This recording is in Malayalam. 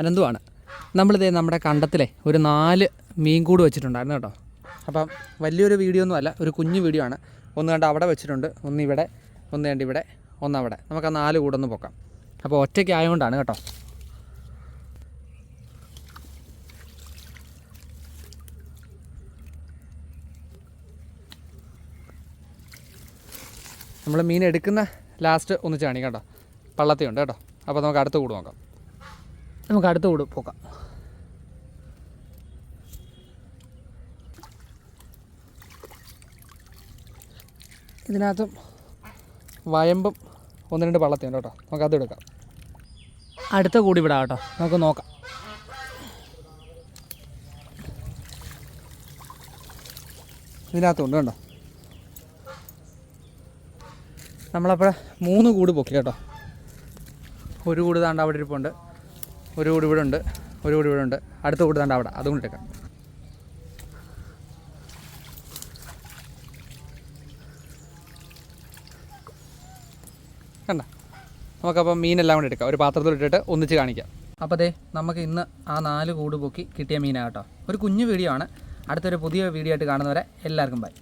അനന്തുമാണ് നമ്മളിതേ നമ്മുടെ കണ്ടത്തിലെ ഒരു നാല് മീൻ കൂട് വെച്ചിട്ടുണ്ടായിരുന്നു കേട്ടോ. അപ്പം വലിയൊരു വീഡിയോ ഒന്നും അല്ല ഒരു കുഞ്ഞു വീഡിയോ ആണ്. ഒന്ന് കണ്ട് അവിടെ വെച്ചിട്ടുണ്ട് ഒന്ന് ഇവിടെ ഒന്ന് കണ്ട് ഇവിടെ ഒന്ന് അവിടെ. നമുക്ക് ആ നാല് കൂടൊന്ന് പൊക്കാം. അപ്പോൾ ഒറ്റയ്ക്ക് ആയതുകൊണ്ടാണ് കേട്ടോ. നമ്മൾ മീൻ എടുക്കുന്ന ലാസ്റ്റ് ഒന്ന് ചാണി കേട്ടോ. പള്ളത്തിയുണ്ട് കേട്ടോ. അപ്പോൾ നമുക്ക് അടുത്ത കൂട് നോക്കാം. നമുക്ക് അടുത്ത കൂടെ പോക്കാം ഇതിനകത്തും വയമ്പും ഒന്ന് രണ്ട് പള്ളത്തിയുണ്ട് കേട്ടോ. നമുക്ക് അത് എടുക്കാം. അടുത്ത കൂടി വിടാം കേട്ടോ. നമുക്ക് നോക്കാം. ഇതിനകത്തുണ്ട് കേട്ടോ നമ്മളപ്പോൾ മൂന്ന് കൂട് പൊക്കി കേട്ടോ. ഒരു കൂട് താണ്ട് അവിടെ ഇരിപ്പുണ്ട്. ഒരു കൂടി ഇവിടെ ഉണ്ട് ഒരു കൂടി ഇവിടെ ഉണ്ട്. അടുത്ത കൂടി അവിടെ അതും കൂടി എടുക്കാം കണ്ട? നമുക്കപ്പം മീനെല്ലാം കൂടി എടുക്കാം. ഒരു പാത്രത്തിൽ ഇട്ടിട്ട് ഒന്നിച്ച് കാണിക്കാം. അപ്പോൾ അതെ നമുക്ക് ഇന്ന് ആ നാല് കൂട് പൊക്കി കിട്ടിയ മീനാണ് കേട്ടോ. ഒരു കുഞ്ഞു വീഡിയോ ആണ്. അടുത്തൊരു പുതിയ വീഡിയോ ആയിട്ട് കാണുന്നവരെ എല്ലാവർക്കും ബൈ